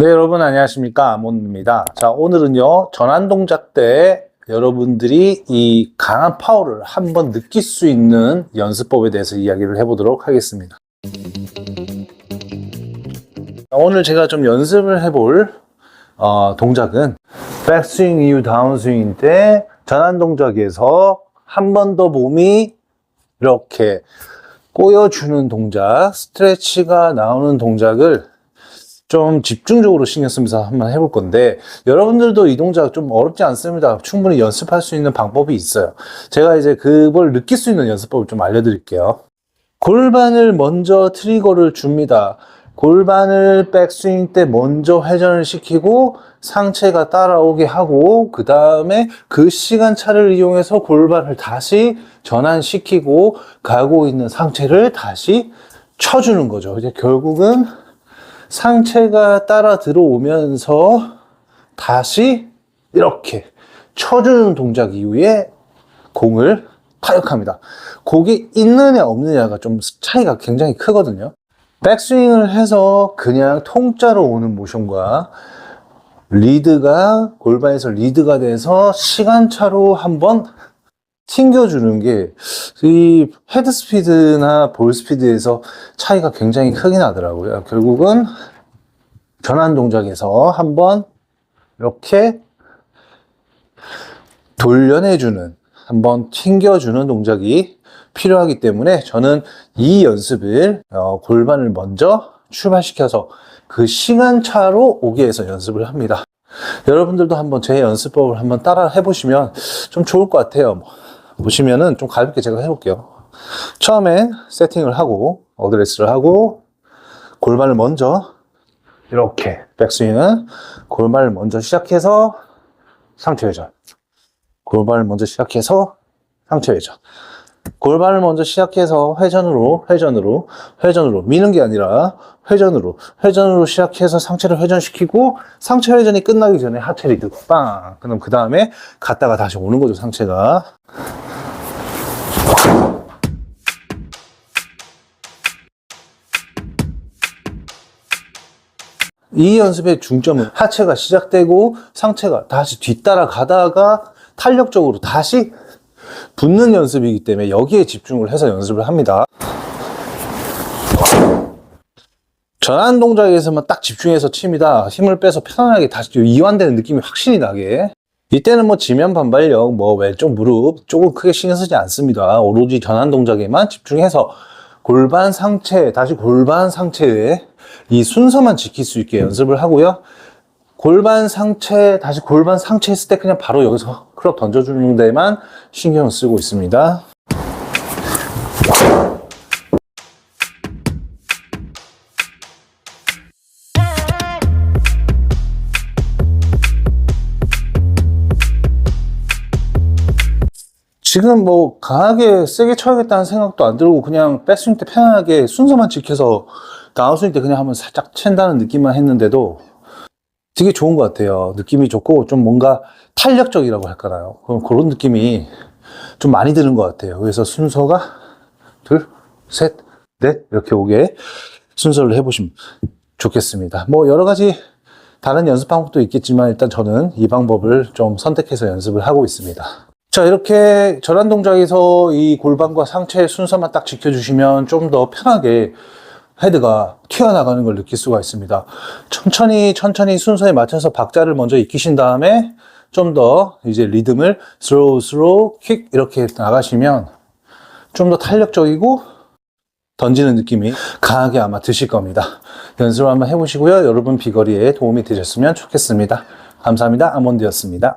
네, 여러분 안녕하십니까. 아몬입니다. 자, 오늘은요, 전환 동작 때 여러분들이 이 강한 파워를 한번 느낄 수 있는 연습법에 대해서 이야기를 해보도록 하겠습니다. 오늘 제가 좀 연습을 해볼 어, 동작은 백스윙 이후 다운스윙 때 전환 동작에서 한 번 더 몸이 이렇게 꼬여주는 동작, 스트레치가 나오는 동작을 좀 집중적으로 신경 쓰면서 한번 해볼 건데 여러분들도 이 동작 좀 어렵지 않습니다. 충분히 연습할 수 있는 방법이 있어요. 제가 이제 그걸 느낄 수 있는 연습법을 좀 알려드릴게요. 골반을 먼저 트리거를 줍니다. 골반을 백스윙 때 먼저 회전을 시키고 상체가 따라오게 하고 그 다음에 그 시간차를 이용해서 골반을 다시 전환시키고 가고 있는 상체를 다시 쳐주는 거죠. 이제 결국은 상체가 따라 들어오면서 다시 이렇게 쳐주는 동작 이후에 공을 타격합니다. 곡이 있느냐 없느냐가 좀 차이가 굉장히 크거든요. 백스윙을 해서 그냥 통짜로 오는 모션과 리드가 골반에서 리드가 돼서 시간차로 한번 튕겨주는 게 이 헤드 스피드나 볼 스피드에서 차이가 굉장히 크게 나더라고요. 결국은 전환 동작에서 한번 이렇게 돌려내주는 한번 튕겨주는 동작이 필요하기 때문에 저는 이 연습을 어, 골반을 먼저 출발시켜서 그 시간차로 오게 해서 연습을 합니다. 여러분들도 한번 제 연습법을 한번 따라 해보시면 좀 좋을 것 같아요. 보시면은 좀 가볍게 제가 해볼게요. 처음엔 세팅을 하고 어드레스를 하고 골반을 먼저 이렇게 백스윙은 골반을 먼저 시작해서 상체 회전. 골반을 먼저 시작해서 상체 회전. 골반을 먼저 시작해서 회전으로 회전으로 회전으로 미는 게 아니라 회전으로 회전으로 시작해서 상체를 회전시키고 상체 회전이 끝나기 전에 하체 리드 빵! 그럼 그 다음에 갔다가 다시 오는 거죠 상체가 이 연습의 중점은 하체가 시작되고 상체가 다시 뒤따라 가다가 탄력적으로 다시 붙는 연습이기 때문에 여기에 집중을 해서 연습을 합니다. 전환 동작에서만 딱 집중해서 칩니다. 힘을 빼서 편안하게 다시 이완되는 느낌이 확실히 나게. 이때는 뭐 지면 반발력, 뭐 왼쪽 무릎 조금 크게 신경 쓰지 않습니다. 오로지 전환 동작에만 집중해서 골반 상체, 다시 골반 상체의 이 순서만 지킬 수 있게 연습을 하고요. 골반 상체, 다시 골반 상체 했을 때 그냥 바로 여기서 클럽 던져주는 데만 신경을 쓰고 있습니다. 지금 뭐 강하게 세게 쳐야겠다는 생각도 안 들고 그냥 백스윙 때 편안하게 순서만 지켜서 다운스윙 때 그냥 한번 살짝 챈다는 느낌만 했는데도 되게 좋은 것 같아요. 느낌이 좋고 좀 뭔가 탄력적이라고 할까요? 그런 그런 느낌이 좀 많이 드는 것 같아요. 그래서 순서가 둘, 셋, 넷 이렇게 오게 순서를 해보시면 좋겠습니다. 뭐 여러 가지 다른 연습 방법도 있겠지만 일단 저는 이 방법을 좀 선택해서 연습을 하고 있습니다. 자, 이렇게 전환 동작에서 이 골반과 상체의 순서만 딱 지켜주시면 좀 더 편하게 헤드가 튀어나가는 걸 느낄 수가 있습니다. 천천히, 천천히 순서에 맞춰서 박자를 먼저 익히신 다음에 좀 더 이제 리듬을 스로우, 스로우, 킥 이렇게 나가시면 좀 더 탄력적이고 던지는 느낌이 강하게 아마 드실 겁니다. 연습을 한번 해보시고요. 여러분 비거리에 도움이 되셨으면 좋겠습니다. 감사합니다. 아몬드였습니다.